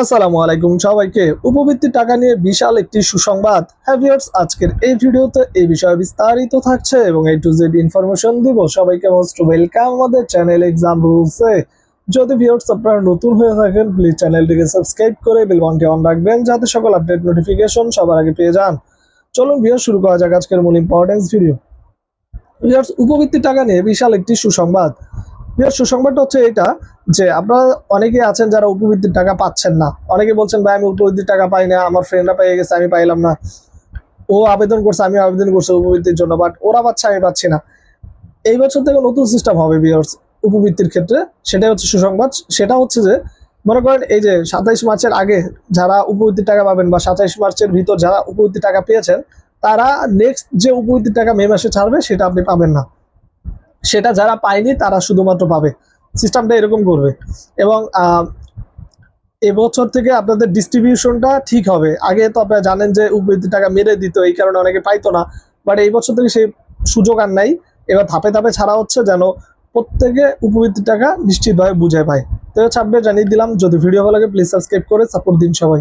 আসসালামু আলাইকুম সবাইকে। উপবৃত্তির টাকা নিয়ে বিশাল একটি সুসংবাদ। হ্যাভিয়ার্স আজকের এই ভিডিওতে এই বিষয়ে বিস্তারিত থাকছে এবং এই টু জেড ইনফরমেশন দিব। সবাইকে মোস্ট ওয়েলকাম আমাদের চ্যানেল এক্সাম রুলসে যদি ভিউয়ার্স আপনারা নতুন হয়ে থাকেন প্লিজ চ্যানেলটিকে সাবস্ক্রাইব করে বেল বাটনটি অন রাখবেন যাতে সকল আপডেট নোটিফিকেশন সবার আগে পেয়ে যান। চলুন ভিউয়ার্স শুরু করা যাক আজকের মূল ইম্পর্টেন্স ভিডিও ভিউয়ার্স উপবৃত্তির টাকা নিয়ে বিশাল একটি সুসংবাদ। ভিউয়ার্স সুসংবাদটা হচ্ছে এটা যে আপনারা অনেকে আছেন যারা উপবৃত্তির টাকা পাচ্ছেন না। অনেকে বলছেন, ভাই, আমি উপবৃত্তির টাকা পাই না, আমার ফ্রেন্ডরা পেয়ে গেছে, আমি পাইলাম না। ও আবেদন করছে আমি আবেদন করছি উপবৃত্তির জন্য বাট ওরা পাচ্ছে, আমি পাচ্ছি না। এই বছর থেকে নতুন সিস্টেম হবে বিয়ার্স উপবৃত্তির ক্ষেত্রে, সেটাই হচ্ছে সুসংবাদ। সেটা হচ্ছে যে, মনে করেন এই যে সাতাইশ মার্চের আগে যারা উপবৃত্তির টাকা পাবেন বা সাতাইশ মার্চের ভিতর যারা উপবৃত্তির টাকা পেয়েছেন, তারা নেক্সট যে উপবৃত্তির টাকা মে মাসে ছাড়বে, সেটা আপনি পাবেন না। সেটা যারা পায়নি তারা শুধুমাত্র পাবে। সিস্টেমটা এরকম করবে। এবং এবছর থেকে আপনাদের ডিস্ট্রিবিউশনটা ঠিক হবে। আগে তো আপনারা জানেন যে উপবৃত্তির টাকা মেরে দিত, এই কারণে অনেকে পাইতো না। বাট এই বছর থেকে সেই সুযোগ আর নাই। এবার ধাপে ধাপে ছাড়া হচ্ছে যেন প্রত্যেকে উপবৃত্তির টাকা নিশ্চিতভাবে বুঝে পায়। তো হচ্ছে আপডেট জানিয়ে দিলাম। যদি ভিডিও ভালো লাগে প্লিজ সাবস্ক্রাইব করে সাপোর্ট দিন সবাই।